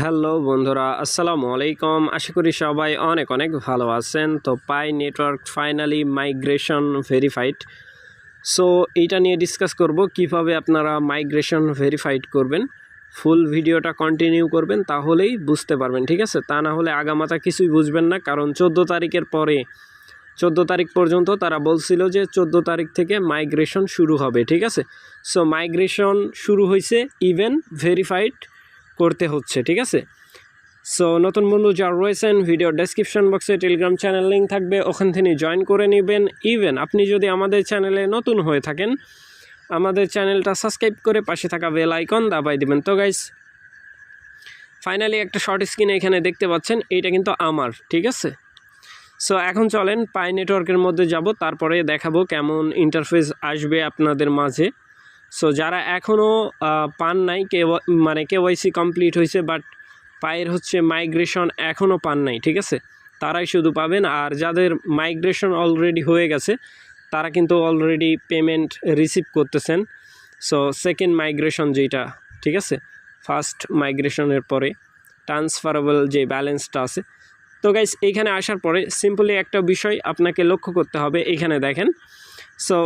Hello বন্ধুরা, আসসালামু আলাইকুম। আশা করি সবাই অনেক অনেক ভালো আছেন। তো Pi network finally migration verified. So এইটা নিয়ে ডিসকাস করব কীভাবে আপনারা মাইগ্রেশন ভেরিফাইড করবেন। ফুল ভিডিওটা কন্টিনিউ করবেন, তাহলেই বুঝতে পারবেন, ঠিক আছে? তা না হলে আগামাতা কিছুই বুঝবেন না, কারণ চোদ্দ তারিখের পরে, চোদ্দ তারিখ পর্যন্ত তারা বলছিল যে চোদ্দ তারিখ থেকে মাইগ্রেশন শুরু হবে, ঠিক আছে? সো মাইগ্রেশন শুরু হয়েছে ইভেন ভেরিফাইড করতে হচ্ছে, ঠিক আছে? সো নতুন বন্ধু যারা রয়েছেন ভিডিও ডেসক্রিপশন বক্সে টেলিগ্রাম চ্যানেল লিঙ্ক থাকবে, ওখান থেকে জয়েন করে নেবেন। ইভেন আপনি যদি আমাদের চ্যানেলে নতুন হয়ে থাকেন, আমাদের চ্যানেলটা সাবস্ক্রাইব করে পাশে থাকা বেল আইকন দাবাই দিবেন। তো গাইস ফাইনালি একটা শর্ট স্ক্রিন এখানে দেখতে পাচ্ছেন, এইটা কিন্তু আমার, ঠিক আছে? সো এখন চলেন পাই নেটওয়ার্কের মধ্যে যাব, তারপরে দেখাবো কেমন ইন্টারফেস আসবে আপনাদের মাঝে। সো যারা এখনও পান নাই কে মানে কেওয়াইসি কমপ্লিট হয়েছে, বাট পায়ের হচ্ছে মাইগ্রেশন এখনও পান নাই, ঠিক আছে? তারাই শুধু পাবেন, আর যাদের মাইগ্রেশন অলরেডি হয়ে গেছে, তারা কিন্তু অলরেডি পেমেন্ট রিসিভ করতেছেন। সো সেকেন্ড মাইগ্রেশন যেটা ঠিক আছে? ফার্স্ট মাইগ্রেশনের পরে ট্রান্সফারেবল যে ব্যালেন্সটা আছে। তো গাইস এইখানে আসার পরে সিম্পলি একটা বিষয় আপনাকে লক্ষ্য করতে হবে, এখানে দেখেন। সো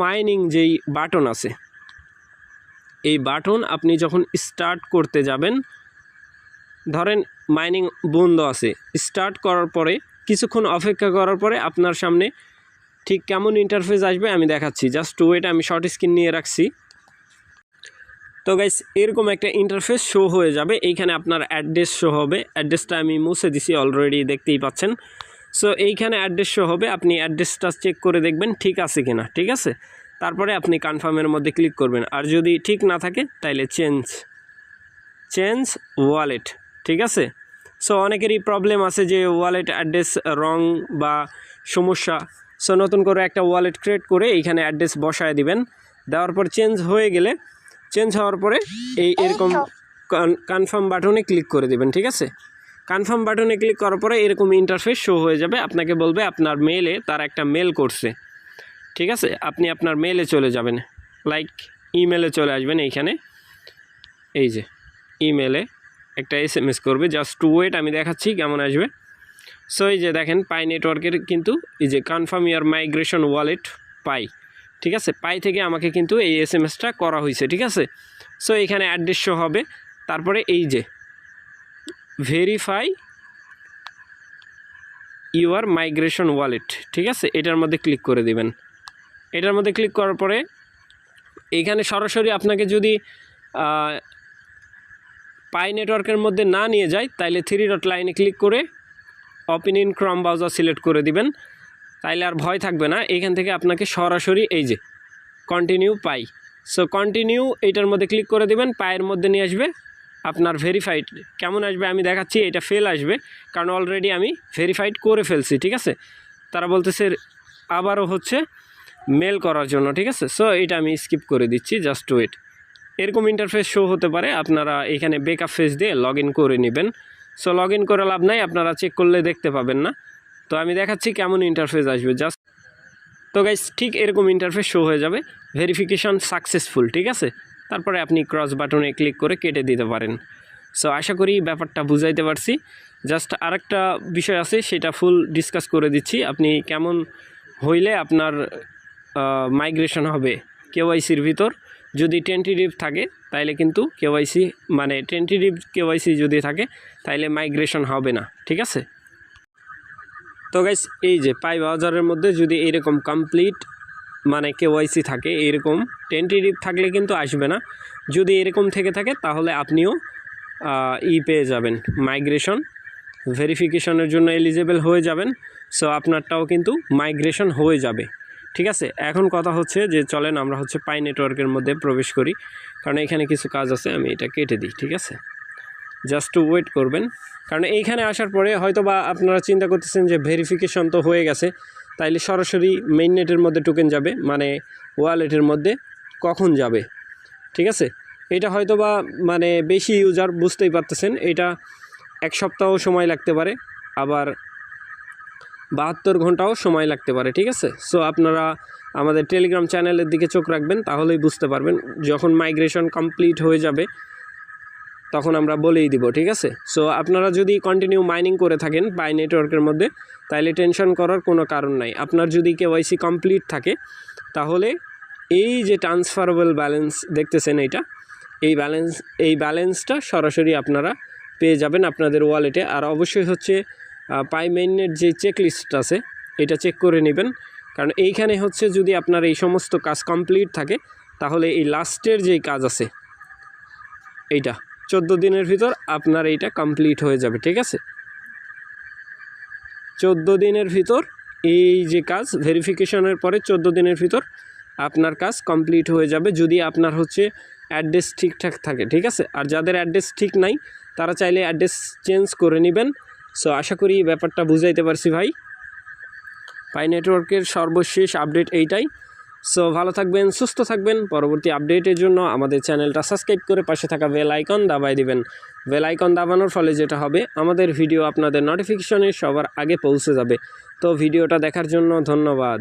মাইনিং যেই বাটন আছে এই বাটন আপনি যখন স্টার্ট করতে যাবেন, ধরেন মাইনিং বন্ধ আছে স্টার্ট করার পরে, কিছুক্ষণ অপেক্ষা করার পরে আপনার সামনে ঠিক কেমন ইন্টারফেস আসবে আমি দেখাচ্ছি। জাস্ট টু ওয়েট আমি শর্ট স্ক্রিন নিয়ে রাখছি। তো গাইস এরকম একটা ইন্টারফেস শো হয়ে যাবে। এইখানে আপনার অ্যাড্রেস শো হবে। অ্যাড্রেসটা আমি মুছে দিছি অলরেডি দেখতেই পাচ্ছেন। সো এইখানে অ্যাড্রেস শো হবে। আপনি অ্যাড্রেসটা চেক করে দেখবেন ঠিক আছে কিনা, ঠিক আছে? তারপরে আপনি কনফার্মের মধ্যে ক্লিক করবেন। আর যদি ঠিক না থাকে তাইলে চেঞ্জ চেঞ্জ ওয়ালেট ঠিক আছে? সো অনেকেরই প্রবলেম আছে যে ওয়ালেট অ্যাড্রেস রং বা সমস্যা। সো নতুন করে একটা ওয়ালেট ক্রিয়েট করে এইখানে অ্যাড্রেস বসায় দিবেন। দেওয়ার পর চেঞ্জ হয়ে গেলে চেঞ্জ হওয়ার পরে এই এরকম কনফার্ম বাটনে ক্লিক করে দিবেন ঠিক আছে? কনফার্ম বাটনে ক্লিক করার পরে এরকম ইন্টারফেস শো হয়ে যাবে। আপনাকে বলবে আপনার মেলে তার একটা মেল করছে। ঠিক আছে? আপনি আপনার মেলে চলে যাবেন। লাইক ইমেলে চলে আসবেন এইখানে। এই যে ইমেলে একটা এস এম এস করবে। জাস্ট টু ওয়েট আমি দেখাচ্ছি কেমন আসবে। সো এই যে দেখেন পাই নেটওয়ার্কের কিন্তু এই যে confirm your migration wallet Pi ঠিক আছে? পাই থেকে আমাকে কিন্তু এই এস এম এসটা করা হয়েছে, ঠিক আছে? সো এখানে অ্যাড্রেস হবে। তারপরে এই যে ভেরিফাই ইউর মাইগ্রেশন ওয়ালেট ঠিক আছে? এটার মধ্যে ক্লিক করে দিবেন। এটার মধ্যে ক্লিক করার পরে এইখানে সরাসরি আপনাকে যদি পাই নেটওয়ার্কের মধ্যে না নিয়ে যায়, তাইলে থ্রি ডট লাইনে ক্লিক করে open in Chrome browser select করে দিবেন। তাইলে আর ভয় থাকবে না, এখান থেকে আপনাকে সরাসরি এই যে কন্টিনিউ পাই সো কন্টিনিউ এইটার মধ্যে ক্লিক করে দিবেন পায়ের মধ্যে নিয়ে আসবে। আপনার ভেরিফাইড কেমন আসবে আমি দেখাচ্ছি, এটা ফেল আসবে, কারণ অলরেডি আমি ভেরিফাইড করে ফেলছি, ঠিক আছে? তারা বলতেছে, আবারও হচ্ছে মেল করার জন্য, ঠিক আছে? সো এটা আমি স্কিপ করে দিচ্ছি জাস্ট ওয়েট এরকম ইন্টারফেস শো হতে পারে, আপনারা এখানে বেকআপ ফেস দিয়ে লগ করে নেবেন। সো লগ ইন করে লাভ নাই, আপনারা চেক করলে দেখতে পাবেন না। তো আমি দেখাচ্ছি কেমন ইন্টারফেস আসবে জাস্ট তো গাইস ঠিক এরকম ইন্টারফেস শো হয়ে যাবে। ভেরিফিকেশন সাকসেসফুল ঠিক আছে? তারপরে আপনি ক্রস বাটনে ক্লিক করে কেটে দিতে পারেন। সো আশা করি ব্যাপারটা বুঝাইতে পারছি। জাস্ট আরেকটা বিষয় আছে, সেটা ফুল ডিসকাস করে দিচ্ছি। আপনি কেমন হইলে আপনার মাইগ্রেশন হবে কেওয়াইসির ভিতর। যদি টেন্টিটিভ থাকে, তাইলে কিন্তু কেওয়াইসি মানে টেন্টিটিভ কেওয়াইসি যদি থাকে, তাইলে মাইগ্রেশন হবে না, ঠিক আছে? তো গাইস এই যে পাই বাজারের মধ্যে যদি এরকম কমপ্লিট মানে কেওয়াইসি থাকে এরকম টেন্টিটিভ থাকলে কিন্তু আসবে না। যদি এরকম থেকে থাকে, তাহলে আপনিও ই পেয়ে যাবেন মাইগ্রেশন ভেরিফিকেশনের জন্য এলিজেবল হয়ে যাবেন। সো আপনারটাও কিন্তু মাইগ্রেশন হয়ে যাবে। ঠিক আছে? এখন কথা হচ্ছে যে, চলেন আমরা হচ্ছে পাই নেটওয়ার্কের মধ্যে প্রবেশ করি। কারণ এখানে কিছু কাজ আছে, আমি এটা কেটে দিই, ঠিক আছে? জাস্ট টু ওয়েট করবেন। কারণ এইখানে আসার পরে হয়তো বা আপনারা চিন্তা করতেছেন যে ভেরিফিকেশন তো হয়ে গেছে। তাইলে সরাসরি মেইন নেটের মধ্যে টোকেন যাবে মানে ওয়ালেটের মধ্যে কখন যাবে? ঠিক আছে? এটা হয়তো বা মানে বেশি ইউজার বুঝতেই পারতেছেন। এটা এক সপ্তাহ সময় লাগতে পারে। আবার বাহাত্তর ঘন্টাও সময় লাগতে পারে, ঠিক আছে? সো আপনারা আমাদের টেলিগ্রাম চ্যানেলের দিকে চোখ রাখবেন, তাহলেই বুঝতে পারবেন। যখন মাইগ্রেশন কমপ্লিট হয়ে যাবে, তখন আমরা বলেই দিব, ঠিক আছে? সো আপনারা যদি কন্টিনিউ মাইনিং করে থাকেন পাই নেটওয়ার্কের মধ্যে তাহলে টেনশন করার কোনো কারণ নাই। আপনার যদি কেওয়াইসি কমপ্লিট থাকে, তাহলে এই যে ট্রান্সফারেবল ব্যালেন্স দেখতেছেন এইটা? এই ব্যালেন্স এই ব্যালেন্সটা সরাসরি আপনারা পেয়ে যাবেন আপনাদের ওয়ালেটে আর অবশ্যই হচ্ছে পাই মেইনের যে চেক লিস্ট আছে, এটা চেক করে নেবেন। কারণ এইখানে হচ্ছে যদি আপনার এই সমস্ত কাজ কমপ্লিট থাকে, তাহলে এই লাস্টের যেই কাজ আছে, এইটা চোদ্দ দিনের ভিতর আপনার এইটা কমপ্লিট হয়ে যাবে, ঠিক আছে? চোদ্দ দিনের ভিতর এই যে কাজ ভেরিফিকেশনের পরে চোদ্দ দিনের ভিতর আপনার কাজ কমপ্লিট হয়ে যাবে, যদি আপনার হচ্ছে অ্যাড্রেস ঠিকঠাক থাকে, ঠিক আছে? আর যাদের অ্যাড্রেস ঠিক নাই, তারা চাইলে অ্যাড্রেস চেঞ্জ করে নেবেন। সো আশা করি ব্যাপারটা বুঝাইতে পারছি ভাই। পাই নেটওয়ার্কের সর্বশেষ আপডেট এইটাই। সো ভালো থাকবেন, সুস্থ থাকবেন। পরবর্তী আপডেটের জন্য আমাদের চ্যানেলটা সাবস্ক্রাইব করে পাশে থাকা বেল আইকন দাবাই দিবেন। বেল আইকন দাবানোর ফলে যেটা হবে, আমাদের ভিডিও আপনাদের নোটিফিকেশনে সবার আগে পৌঁছে যাবে। তো, ভিডিওটা দেখার জন্য ধন্যবাদ।